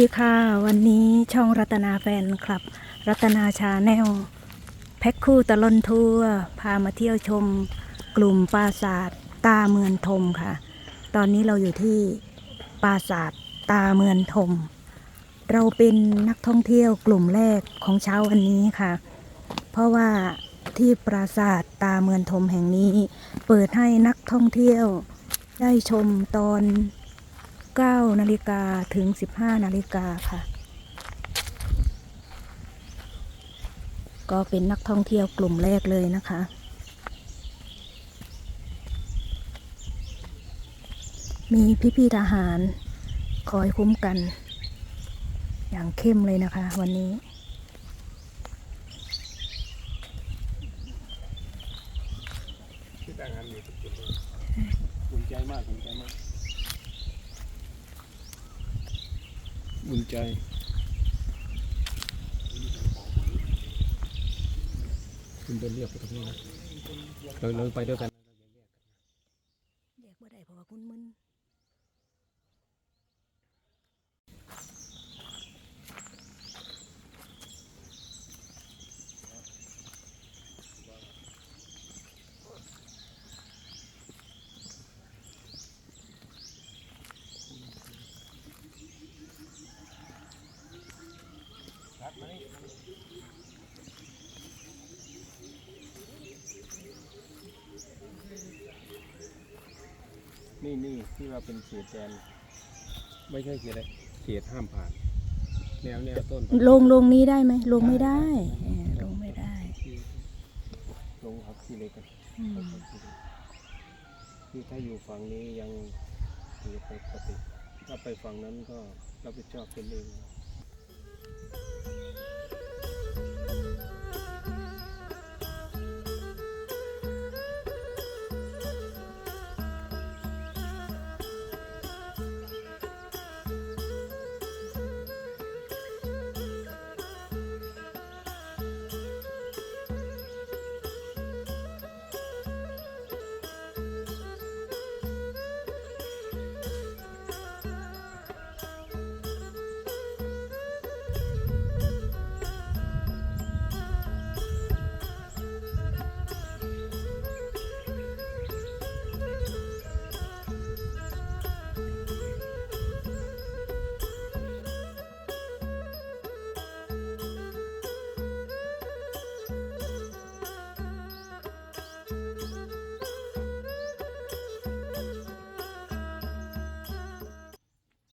ีค่ะ วันนี้ช่องรัตนาแฟนคลับ รัตนาชาแนลแพ็คคู่ตะลอนทัวร์พามาเที่ยวชมกลุ่มปราสาทตาเมือนทมค่ะ ตอนนี้เราอยู่ที่ปราสาทตาเมือนทม เราเป็นนักท่องเที่ยวกลุ่มแรกของเช้าวันนี้ค่ะ เพราะว่าที่ปราสาทตาเมือนทมแห่งนี้ เปิดให้นักท่องเที่ยวได้ชมตอน 9นาฬิกาถึง 15นาฬิกาค่ะ ก็เป็นนักท่องเที่ยวกลุ่มแรกเลยนะคะ มีพี่ๆทหารคอยคุ้มกัน อย่างเข้มเลยนะคะวันนี้ที่ต่างกันอยู่ทุกจุดเลยภูมิใจมากภูมิใจมาก อุ่นใจคุณเดินเรียบไปตรงนี้นะเราเราไปด้วยกัน แยกบ่ได้เพราะว่าคุณมึน นี่นี่ที่ว่าเป็นเขตแดนไม่ใช่เขตอะไรเขตห้ามผ่าน แนวแนวต้นลงลงนี้ได้ไหมลงไม่ได้เออลงไม่ได้ที่ลงครับที่เล็กกันอืมที่ถ้าอยู่ฝั่งนี้ยังถือปกติถ้าไปฝั่งนั้นก็รับผิดชอบเป็นเอง